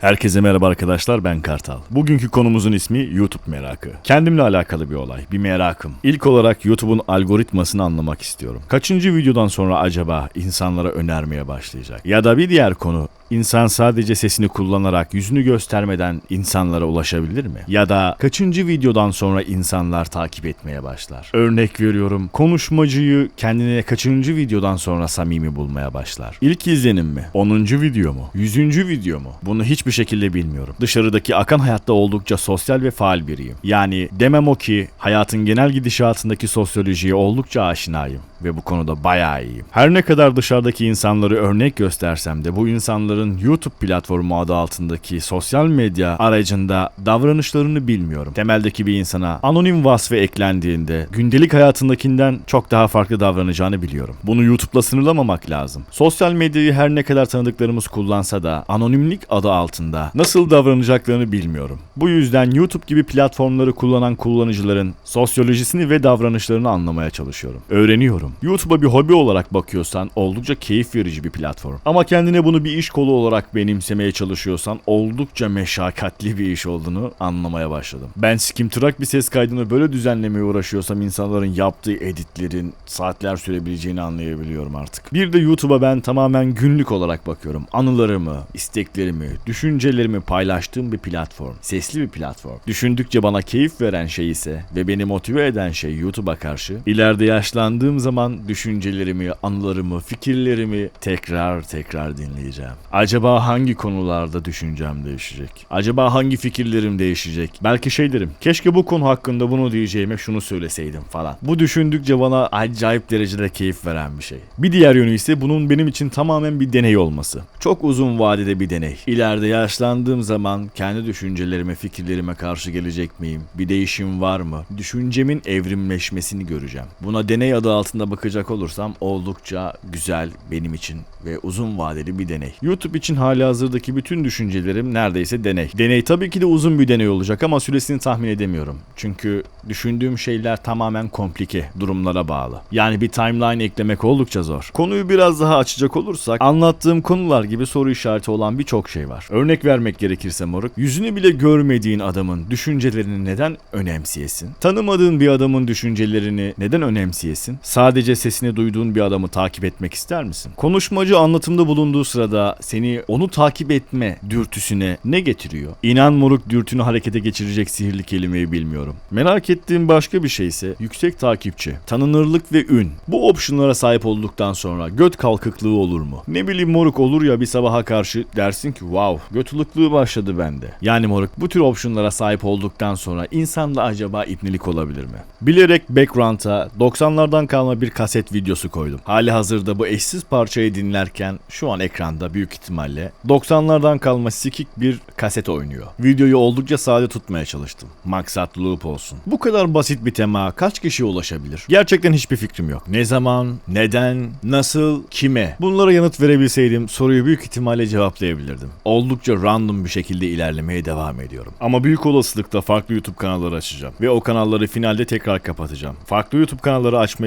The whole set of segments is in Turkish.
Herkese merhaba arkadaşlar ben Kartal. Bugünkü konumuzun ismi YouTube merakı. Kendimle alakalı bir olay, bir merakım. İlk olarak YouTube'un algoritmasını anlamak istiyorum. Kaçıncı videodan sonra acaba insanlara önermeye başlayacak? Ya da bir diğer konu, insan sadece sesini kullanarak yüzünü göstermeden insanlara ulaşabilir mi? Ya da kaçıncı videodan sonra insanlar takip etmeye başlar? Örnek veriyorum, konuşmacıyı kendine kaçıncı videodan sonra samimi bulmaya başlar? İlk izlenim mi? 10. video mu? 100. video mu? Bunu hiçbir şekilde bilmiyorum. Dışarıdaki akan hayatta oldukça sosyal ve faal biriyim. Yani demem o ki hayatın genel gidişatındaki sosyolojiye oldukça aşinayım ve bu konuda bayağı iyiyim. Her ne kadar dışarıdaki insanları örnek göstersem de bu insanların YouTube platformu adı altındaki sosyal medya aracında davranışlarını bilmiyorum. Temeldeki bir insana anonim vasfı eklendiğinde gündelik hayatındakinden çok daha farklı davranacağını biliyorum. Bunu YouTube'la sınırlamamak lazım. Sosyal medyayı her ne kadar tanıdıklarımız kullansa da anonimlik adı altında nasıl davranacaklarını bilmiyorum. Bu yüzden YouTube gibi platformları kullanan kullanıcıların sosyolojisini ve davranışlarını anlamaya çalışıyorum. Öğreniyorum. YouTube'a bir hobi olarak bakıyorsan oldukça keyif verici bir platform. Ama kendine bunu bir iş kolu olarak benimsemeye çalışıyorsan oldukça meşakkatli bir iş olduğunu anlamaya başladım. Ben skimtrak bir ses kaydını böyle düzenlemeye uğraşıyorsam insanların yaptığı editlerin saatler sürebileceğini anlayabiliyorum artık. Bir de YouTube'a ben tamamen günlük olarak bakıyorum. Anılarımı, isteklerimi, düşüncelerimi paylaştığım bir platform. Sesli bir platform. Düşündükçe bana keyif veren şey ise ve beni motive eden şey YouTube'a karşı ileride yaşlandığım zaman düşüncelerimi, anılarımı, fikirlerimi tekrar tekrar dinleyeceğim. Acaba hangi konularda düşüncem değişecek? Acaba hangi fikirlerim değişecek? Belki şey derim. Keşke bu konu hakkında bunu diyeceğime şunu söyleseydim falan. Bu düşündükçe bana acayip derecede keyif veren bir şey. Bir diğer yönü ise bunun benim için tamamen bir deney olması. Çok uzun vadede bir deney. İleride yaşlandığım zaman kendi düşüncelerime, fikirlerime karşı gelecek miyim? Bir değişim var mı? Düşüncemin evrimleşmesini göreceğim. Buna deney adı altında bakacak olursam oldukça güzel benim için ve uzun vadeli bir deney. YouTube için hali hazırdaki bütün düşüncelerim neredeyse deney. Deney tabii ki de uzun bir deney olacak ama süresini tahmin edemiyorum. Çünkü düşündüğüm şeyler tamamen komplike durumlara bağlı. Yani bir timeline eklemek oldukça zor. Konuyu biraz daha açacak olursak anlattığım konular gibi soru işareti olan birçok şey var. Örnek vermek gerekirse moruk, yüzünü bile görmediğin adamın düşüncelerini neden önemsiyesin? Tanımadığın bir adamın düşüncelerini neden önemsiyesin? Sadece sesini duyduğun bir adamı takip etmek ister misin? Konuşmacı anlatımda bulunduğu sırada seni onu takip etme dürtüsüne ne getiriyor? İnan moruk dürtünü harekete geçirecek sihirli kelimeyi bilmiyorum. Merak ettiğim başka bir şey ise yüksek takipçi, tanınırlık ve ün. Bu opsiyonlara sahip olduktan sonra göt kalkıklığı olur mu? Ne bileyim moruk olur ya bir sabaha karşı dersin ki wow göt başladı bende. Yani moruk bu tür opsiyonlara sahip olduktan sonra insanda acaba ipnelik olabilir mi? Bilerek background'a 90'lardan kalma bir kaset videosu koydum. Hali hazırda bu eşsiz parçayı dinlerken şu an ekranda büyük ihtimalle 90'lardan kalma sikik bir kaset oynuyor. Videoyu oldukça sade tutmaya çalıştım. Maksat loop olsun. Bu kadar basit bir tema kaç kişiye ulaşabilir? Gerçekten hiçbir fikrim yok. Ne zaman, neden, nasıl, kime? Bunlara yanıt verebilseydim soruyu büyük ihtimalle cevaplayabilirdim. Oldukça random bir şekilde ilerlemeye devam ediyorum. Ama büyük olasılıkla farklı YouTube kanalları açacağım. Ve o kanalları finalde tekrar kapatacağım. Farklı YouTube kanalları açma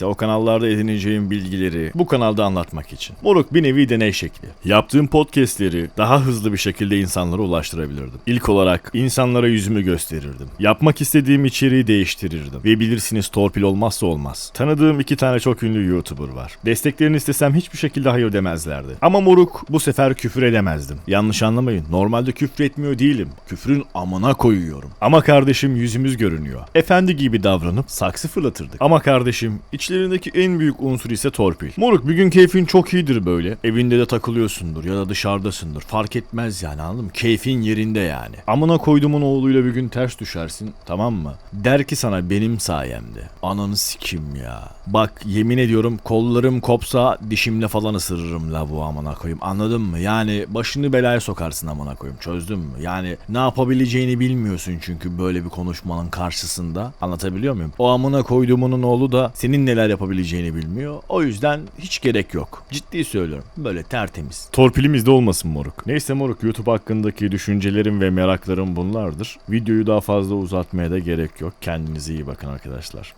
isteğimse o kanallarda edineceğim bilgileri bu kanalda anlatmak için. Moruk bir nevi deney şekli. Yaptığım podcastleri daha hızlı bir şekilde insanlara ulaştırabilirdim. İlk olarak insanlara yüzümü gösterirdim. Yapmak istediğim içeriği değiştirirdim. Ve bilirsiniz torpil olmazsa olmaz. Tanıdığım iki tane çok ünlü YouTuber var. Desteklerini istesem hiçbir şekilde hayır demezlerdi. Ama moruk bu sefer küfür edemezdim. Yanlış anlamayın. Normalde küfür etmiyor değilim. Küfrün amına koyuyorum. Ama kardeşim yüzümüz görünüyor. Efendi gibi davranıp saksı fırlatırdık. Ama kardeşim içlerindeki en büyük unsur ise torpil. Moruk bir gün keyfin çok iyidir böyle. Evinde de takılıyorsundur ya da dışarıdasındır. Fark etmez yani anladın mı? Keyfin yerinde yani. Amına koydumun oğluyla bir gün ters düşersin tamam mı? Der ki sana benim sayemde. Ananı sikim ya. Bak yemin ediyorum kollarım kopsa dişimle falan ısırırım la bu amına koyayım. Anladın mı? Yani başını belaya sokarsın amına koyayım. Çözdün mü? Yani ne yapabileceğini bilmiyorsun çünkü böyle bir konuşmanın karşısında. Anlatabiliyor muyum? O amına koyduğumunun oğlu da senin neler yapabileceğini bilmiyor. O yüzden hiç gerek yok. Ciddi söylüyorum. Böyle tertemiz. Torpilimizde olmasın moruk. Neyse moruk YouTube hakkındaki düşüncelerim ve meraklarım bunlardır. Videoyu daha fazla uzatmaya da gerek yok. Kendinize iyi bakın arkadaşlar.